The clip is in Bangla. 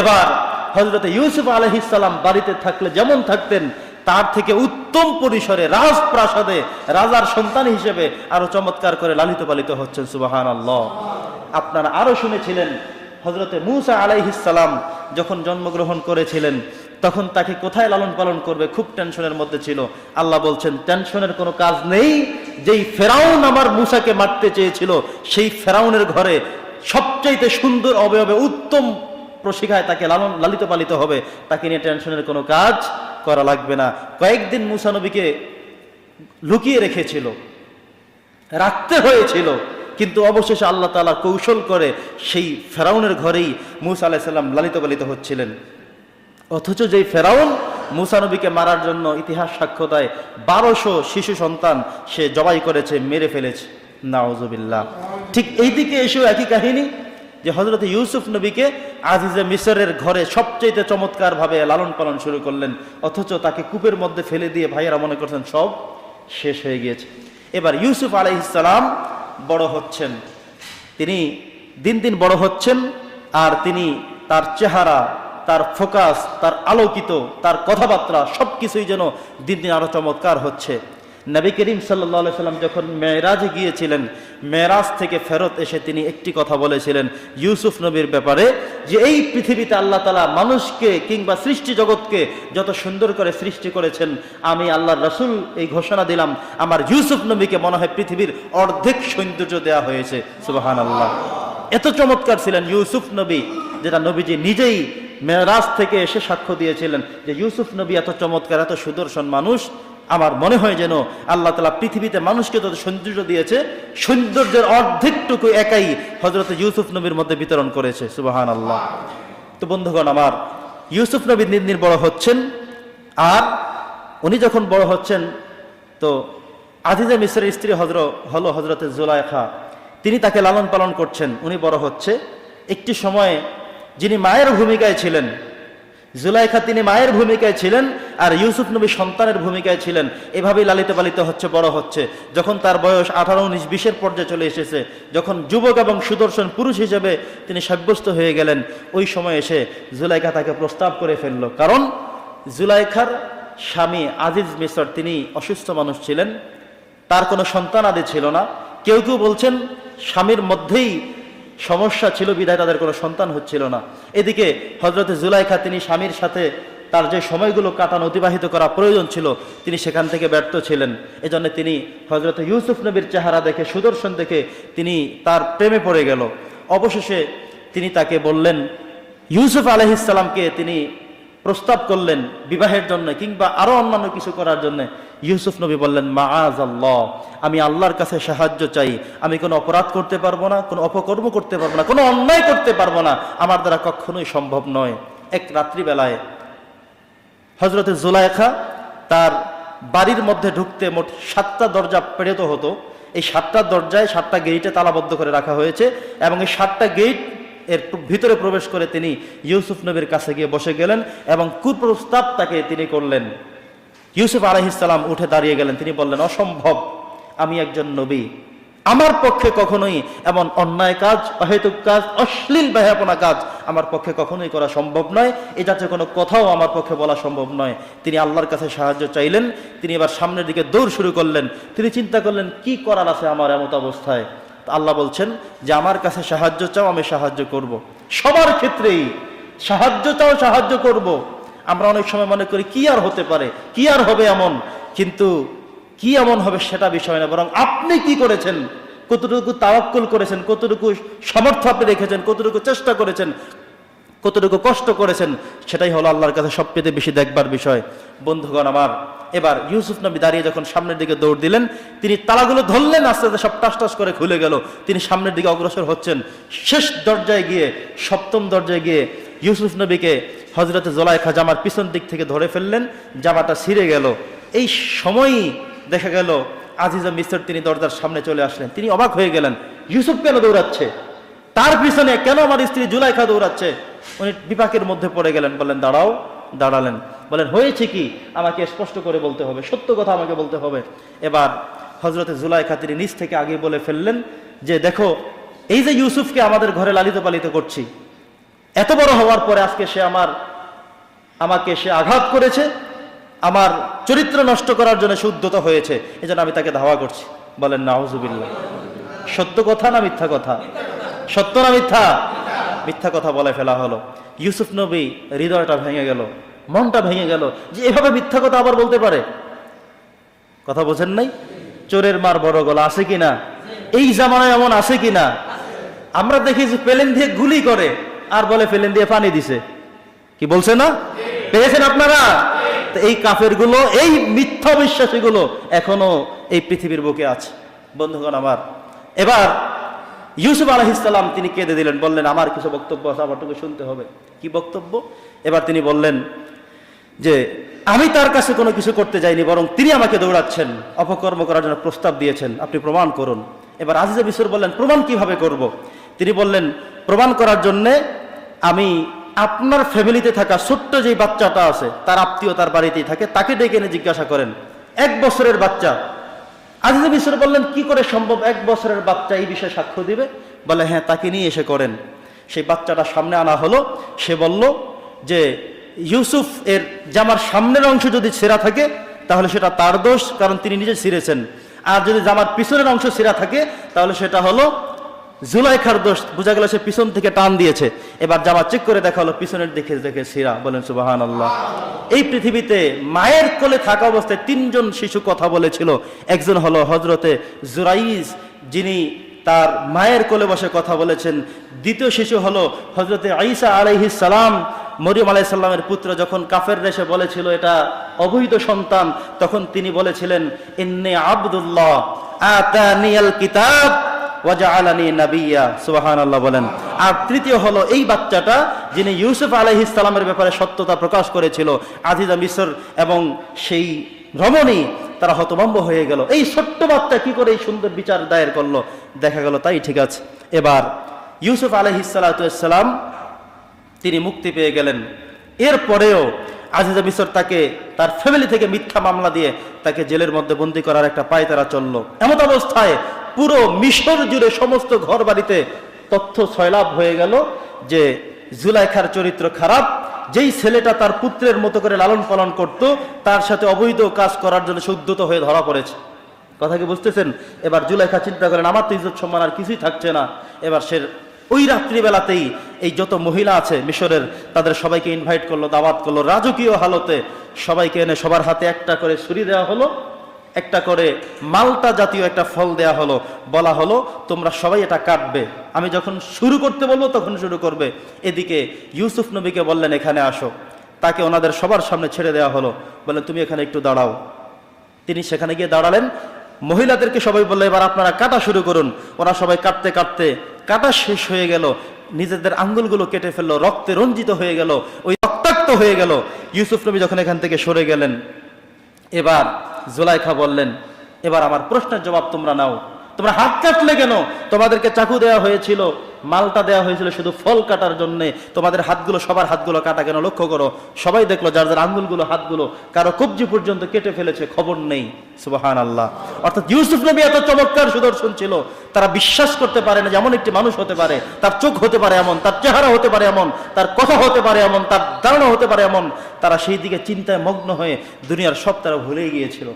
এবার হজরত ইউসুফ আলহিসাল্লাম বাড়িতে থাকলে যেমন থাকতেন, তার থেকে উত্তম পরিসরে, রাজপ্রাসাদে রাজার সন্তান হিসেবে আরও চমৎকার করে লালিত পালিত হচ্ছেন সুবাহান আল্লাহ আপনারা আরও শুনেছিলেন হজরতে মুসা আলাইহিসাল্লাম যখন জন্মগ্রহণ করেছিলেন, তখন তাকে কোথায় লালন পালন করবে খুব টেনশনের মধ্যে ছিল। আল্লাহ বলছেন, টেনশনের কোনো কাজ নেই, যেই ফেরাউন আমার মুসাকে মারতে চেয়েছিল, সেই ফেরাউনের ঘরে সবচাইতে সুন্দর অবয়বে উত্তম প্রশিক্ষায় তাকে লালন, লালিত পালিত হবে, তাকে নিয়ে টেনশনের কোনো কাজ করা লাগবে না। কয়েকদিন মুসা নবীকে লুকিয়ে রেখেছিল, রাখতে হয়েছিল, কিন্তু অবশেষে আল্লাহ তালা কৌশল করে সেই ফেরাউনের ঘরেই মুসা আলাইসাল্লাম লালিত পালিত হচ্ছিলেন। অথচ যেই ফেরাউন মুসা নবীকে মারার জন্য ইতিহাস সাক্ষ্য দেয় বারোশো শিশু সন্তান সে জবাই করেছে, মেরে ফেলেছে। নাওজবিল্লাহ ঠিক এই দিকে এসেও একই কাহিনী যে হজরত ইউসুফ নবীকে আজিজে মিশরের ঘরে সবচেয়ে চমৎকার ভাবে লালন পালন শুরু করলেন, অথচ তাকে কূপের মধ্যে ফেলে দিয়ে ভাইয়েরা মনে করছেন সব শেষ হয়ে গিয়েছে। এবার ইউসুফ আলাইসালাম বড় হচ্ছেন। তিনি দিন দিন বড় হচ্ছেন আর তিনি তার চেহারা, তার ফোকাস, তার আলোকিত, তার কথাবার্তা সব কিছুই যেন দিন দিন আরও চমৎকার হচ্ছে। নবী করিম সাল্লা সাল্লাম যখন মেয়েরাজে গিয়েছিলেন, মেয়েরাজ থেকে ফেরত এসে তিনি একটি কথা বলেছিলেন ইউসুফ নবীর ব্যাপারে যে এই পৃথিবীতে আল্লাহ তালা মানুষকে কিংবা সৃষ্টি জগৎকে যত সুন্দর করে সৃষ্টি করেছেন, আমি আল্লাহ রসুল এই ঘোষণা দিলাম, আমার ইউসুফ নবীকে মনে হয় পৃথিবীর অর্ধেক সৌন্দর্য দেওয়া হয়েছে। সুবাহান আল্লাহ এত চমৎকার ছিলেন ইউসুফ নবী, যেটা নবীজি নিজেই মেয়েরাজ থেকে এসে সাক্ষ্য দিয়েছিলেন যে ইউসুফ নবী এত চমৎকার, এত সুদর্শন মানুষ আমার মনে হয় যেন আল্লাহ তালা পৃথিবীতে মানুষকে যত সৌন্দর্য দিয়েছে, সৌন্দর্যের অর্ধেকটুকু একাই হজরত ইউসুফ নবীর মধ্যে বিতরণ করেছে সুবাহান আল্লাহ তো বন্ধুগণ, আমার ইউসুফ নবী দিন দিন বড় হচ্ছেন, আর উনি যখন বড় হচ্ছেন, তো আজিজা মিশ্রের স্ত্রী হজর হলো হজরতে জুলাইখা, তিনি তাকে লালন পালন করছেন, উনি বড় হচ্ছে। একটি সময়ে যিনি মায়ের ভূমিকায় ছিলেন, জুলাইখা তিনি মায়ের ভূমিকায় ছিলেন আর ইউসুফ নবী সন্তানের ভূমিকায় ছিলেন। এভাবেই লালিত পালিত হচ্ছে, বড় হচ্ছে। যখন তার বয়স আঠারো, উনিশ, বিশের পর্যায়ে চলে এসেছে, যখন যুবক এবং সুদর্শন পুরুষ হিসেবে তিনি সাব্যস্ত হয়ে গেলেন, ওই সময় এসে জুলাইখা তাকে প্রস্তাব করে ফেলল। কারণ জুলাইখার স্বামী আজিজ মিসর তিনি অসুস্থ মানুষ ছিলেন, তার কোনো সন্তান আদি ছিল না। কেউ কেউ বলছেন, স্বামীর মধ্যেই সমস্যা ছিল, বিধায় তাদের কোনো সন্তান হচ্ছিল না। এদিকে হজরতে জুলাইখা, তিনি স্বামীর সাথে তার যে সময়গুলো কাটানো অতিবাহিত করা প্রয়োজন ছিল, তিনি সেখান থেকে ব্যর্থ ছিলেন। এজন্য তিনি হজরত ইউসুফ নবীর চেহারা দেখে, সুদর্শন দেখে তিনি তার প্রেমে পড়ে গেল। অবশেষে তিনি তাকে বললেন, ইউসুফ আলহিসাল্লামকে তিনি প্রস্তাব করলেন বিবাহের জন্য কিংবা আরও অন্যান্য কিছু করার জন্য। ইউসুফ নবী বললেন মাআজ আল্লাহ আমি আল্লাহর কাছে সাহায্য চাই। আমি কোনো অপরাধ করতে পারব না, কোনো অপকর্ম করতে পারব না, কোনো অন্যায় করতে পারব না। আমার দ্বারা কখনোই সম্ভব নয়। এক রাত্রিবেলায় হজরতে জুলাইখা তার বাড়ির মধ্যে ঢুকতে মোট সাতটা দরজা পেরেত হতো। এই সাতটা দরজায় সাতটা গেইটে তালাবদ্ধ করে রাখা হয়েছে এবং এই সাতটা গেইট এর ভিতরে প্রবেশ করে তিনি ইউসুফ নবীর কাছে গিয়ে বসে গেলেন এবং কুপ্রস্তাব তাকে তিনি করলেন। ইউসুফ আলহিসাল্লাম উঠে দাঁড়িয়ে গেলেন। তিনি বললেন, অসম্ভব, আমি একজন নবী। আমার পক্ষে কখনোই এমন অন্যায় কাজ, অহেতুক কাজ, অশ্লীল ব্যাহাপনা কাজ আমার পক্ষে কখনোই করা সম্ভব নয়। এ যাতে কোনো কথাও আমার পক্ষে বলা সম্ভব নয়। তিনি আল্লাহর কাছে সাহায্য চাইলেন, তিনি এবার সামনের দিকে দৌড় শুরু করলেন। তিনি চিন্তা করলেন, কি করার আছে আমার এমত অবস্থায়? আল্লাহ বলছেন যে, আমার কাছে সাহায্য চাও, আমি সাহায্য করব। সবার ক্ষেত্রেই সাহায্য চাও, সাহায্য করব। আমরা অনেক সময় মনে করি, কি আর হতে পারে? কি আর হবে এমন? কিন্তু কি এমন হবে সেটা বিষয় না, বরং আপনি কি করেছেন? কতটুকু তাওয়াক্কুল করেছেন? কতটুকু সামর্থ্য আপনি রেখেছেন? কতটুকু চেষ্টা করেছেন? কতটুকু কষ্ট করেছেন? সেটাই হলো আল্লাহর কাছে সবচেয়ে বেশি দেখবার বিষয়। বন্ধুগণ আমার, এবার ইউসুফ নবী দাঁড়িয়ে যখন সামনের দিকে দৌড় দিলেন, তিনি তালাগুলো ধরলেন, আস্তে আস্তে সব টাস টাস করে খুলে গেল। তিনি সামনের দিকে অগ্রসর হচ্ছেন। শেষ দরজায় গিয়ে, সপ্তম দরজায় গিয়ে ইউসুফ নবীকে হজরত জোলাইখা জামার পিছন দিক থেকে ধরে ফেললেন। জামাটা ছিঁড়ে গেল। এই সময়ই দেখা গেল আজিজা মিস্টার তিনি দরজার সামনে চলে আসলেন। তিনি অবাক হয়ে গেলেন, ইউসুফ কেন দৌড়াচ্ছে? তার পিছনে কেন আমার স্ত্রী জুলাইখা দৌড়াচ্ছে? উনি বিপাকের মধ্যে পড়ে গেলেন, বললেন, দাঁড়াও। দাঁড়ালেন বলেন হয়েছে কি? আমাকে স্পষ্ট করে বলতে হবে, সত্য কথা আমাকে বলতে হবে। এবার হজরতে জুলাইখা তিনি নিজ থেকে আগে বলে ফেললেন যে, দেখো, এই যে ইউসুফকে আমাদের ঘরে লালিত পালিত করছি, এত বড় হওয়ার পরে আজকে সে আমার, আমাকে সে আঘাত করেছে আমার চরিত্র নষ্ট করার জন্য উদ্যত হয়েছে, এজন্য আমি তাকে ধাওয়া করছি। বলেন, নাউজুবিল্লাহ। সত্য কথা না মিথ্যা কথা? সত্য না মিথ্যা? মিথ্যা কথা বলে ফেলা হলো। ইউসুফ নবী হৃদয়টা ভেঙে গেল, মনটা ভেঙে গেল, যে এভাবে মিথ্যা কথা আবার বলতে পারে? কথা বোঝেন নাই? চোরের মার বড় গলা আছে কিনা? এই জামানায় এমন আছে কিনা? আমরা দেখি যে পেলেন দিয়ে গুলি করে, আর বলে পেলেন দিয়ে পানি দিছে। কি বলছে না? পেয়েছেন আপনারা? এই কাফেরগুলো এই মিথ্যা বিশ্বাসী গুলো এখনও এই পৃথিবীর বুকে আছে। বন্ধুগণ আমার, এবার ইউসুফ আলহিসাল্লাম তিনি কেঁদে দিলেন, বললেন, আমার কিছু বক্তব্য আছে, আমারটুকু শুনতে হবে। কি বক্তব্য? এবার তিনি বললেন যে, আমি তার কাছে কোনো কিছু করতে যাইনি, বরং তিনি আমাকে দৌড়াচ্ছেন, অপকর্ম করার জন্য প্রস্তাব দিয়েছেন, আপনি প্রমাণ করুন। এবার আজিজা বিশ্বর বললেন, প্রমাণ কীভাবে করব। তিনি বললেন, প্রমাণ করার জন্যে আমি আপনার ফ্যামিলিতে থাকা ছোট্ট যে বাচ্চাটা আছে, তার আত্মীয় তার বাড়িতেই থাকে, তাকে ডেকে এনে জিজ্ঞাসা করেন, এক বছরের বাচ্চা? আজিজা বিশ্বর বললেন, কি করে সম্ভব এক বছরের বাচ্চা এই বিষয়ে সাক্ষ্য দিবে? বলে হ্যাঁ তাকে নিয়ে এসে করেন। সেই বাচ্চাটা সামনে আনা হলো, সে বলল যে, ইউসুফ এর জামার সামনের অংশ যদি ছেঁড়া থাকে, তাহলে সেটা তার দোষ, কারণ তিনি নিজে ছিঁড়েছেন। আর যদি জামার পিছনের অংশ ছেঁড়া থাকে, তাহলে সেটা হলো জুলাইখার দোষ, বোঝা গেল সে পিছন থেকে টান দিয়েছে। এবার জামা চেক করে দেখা হলো পিছনের দিকে দেখে সিরা বলেন সুবাহান আল্লাহ এই পৃথিবীতে মায়ের কোলে থাকা অবস্থায় তিনজন শিশু কথা বলেছিল। একজন হলো হজরতে জুরাইজ, যিনি তার মায়ের কোলে বসে কথা বলেছেন। দ্বিতীয় শিশু হলো হজরতে আইসা আলাইহি সালাম। মরিয়ম আলাই সাল্লামের পুত্র যখন কাফের দেশে বলেছিল এটা অবৈধ সন্তান, তখন তিনি বলেছিলেন, ইন্নে আব্দুল্লাহ কিতাব। বলেন। আর তৃতীয় হলো এই বাচ্চাটা যিনি ইউসুফ আলাইহিস সালামের ব্যাপারে সত্যতা প্রকাশ করেছিল, আজিজা মিসর এবং সেই তারা হতভম্ব হয়ে গেল। এই ছোট্ট বাচ্চা কি করে এই সুন্দর বিচার দায়ের করল? দেখা গেল তাই ঠিক আছে। এবার ইউসুফ আলহিসাল্লাম তিনি মুক্তি পেয়ে গেলেন। এরপরেও আজিজা মিসর তাকে, তার ফ্যামিলি থেকে মিথ্যা মামলা দিয়ে তাকে জেলের মধ্যে বন্দি করার একটা পায় তারা চলল। এমত অবস্থায় পুরো মিশর জুড়ে সমস্ত ঘর বাড়িতে তথ্য ছয়লাভ হয়ে গেল যে জুলাইখার চরিত্র খারাপ, যেই ছেলেটা তার পুত্রের মতো করে লালন পালন করত, তার সাথে অবৈধ কাজ করার জন্য সে হয়ে ধরা পড়েছে। কথা কি বুঝতেছেন? এবার জুলাইখা চিন্তা করেন, আমার তো ইজ্জত সম্মান আর কিছুই থাকছে না। এবার সে ওই রাত্রিবেলাতেই এই যত মহিলা আছে মিশরের, তাদের সবাইকে ইনভাইট করল, দাওয়াত করল। রাজকীয় হালতে সবাইকে এনে সবার হাতে একটা করে ছুরি দেওয়া হলো। একটা করে মালটা জাতীয় একটা ফল দেয়া হলো, বলা হলো, তোমরা সবাই এটা কাটবে। আমি যখন শুরু করতে বলব, তখন শুরু করবে। এদিকে ইউসুফ নবীকে বললেন, এখানে আসো। তাকে ওনাদের সবার সামনে ছেড়ে দেওয়া হলো। বললেন, তুমি এখানে একটু দাঁড়াও। তিনি সেখানে গিয়ে দাঁড়ালেন। মহিলাদেরকে সবাই বলল, এবার আপনারা কাটা শুরু করুন। ওরা সবাই কাটতে কাটতে, কাটা শেষ হয়ে গেল। নিজেদের আঙ্গুলগুলো কেটে ফেলল, রক্তে রঞ্জিত হয়ে গেল, ওই রক্তাক্ত হয়ে গেল। ইউসুফ নবী যখন এখান থেকে সরে গেলেন, এবার জোলাইখা বললেন এবার আমার প্রশ্নের জবাব তোমরা নাও। তোমরা হাত কাটলে কেন? তোমাদেরকে চাকু দেওয়া হয়েছিল, মালটা দেওয়া হয়েছিল শুধু ফল কাটার জন্য। তোমাদের হাতগুলো, সবার হাতগুলো কাটা কেন? লক্ষ্য করো, সবাই দেখল যার যার আঙ্গুলগুলো, হাতগুলো কারও কবজি পর্যন্ত কেটে ফেলেছে, খবর নেই। সুবাহান আল্লাহ অর্থাৎ ইউসুফ নবী এত চমৎকার সুদর্শন ছিল, তারা বিশ্বাস করতে পারে না যেমন একটি মানুষ হতে পারে, তার চোখ হতে পারে এমন, তার চেহারা হতে পারে এমন, তার কথা হতে পারে এমন, তার ধারণা হতে পারে এমন। তারা সেই দিকে চিন্তায় মগ্ন হয়ে দুনিয়ার সব তারা ভুলে গিয়েছিল।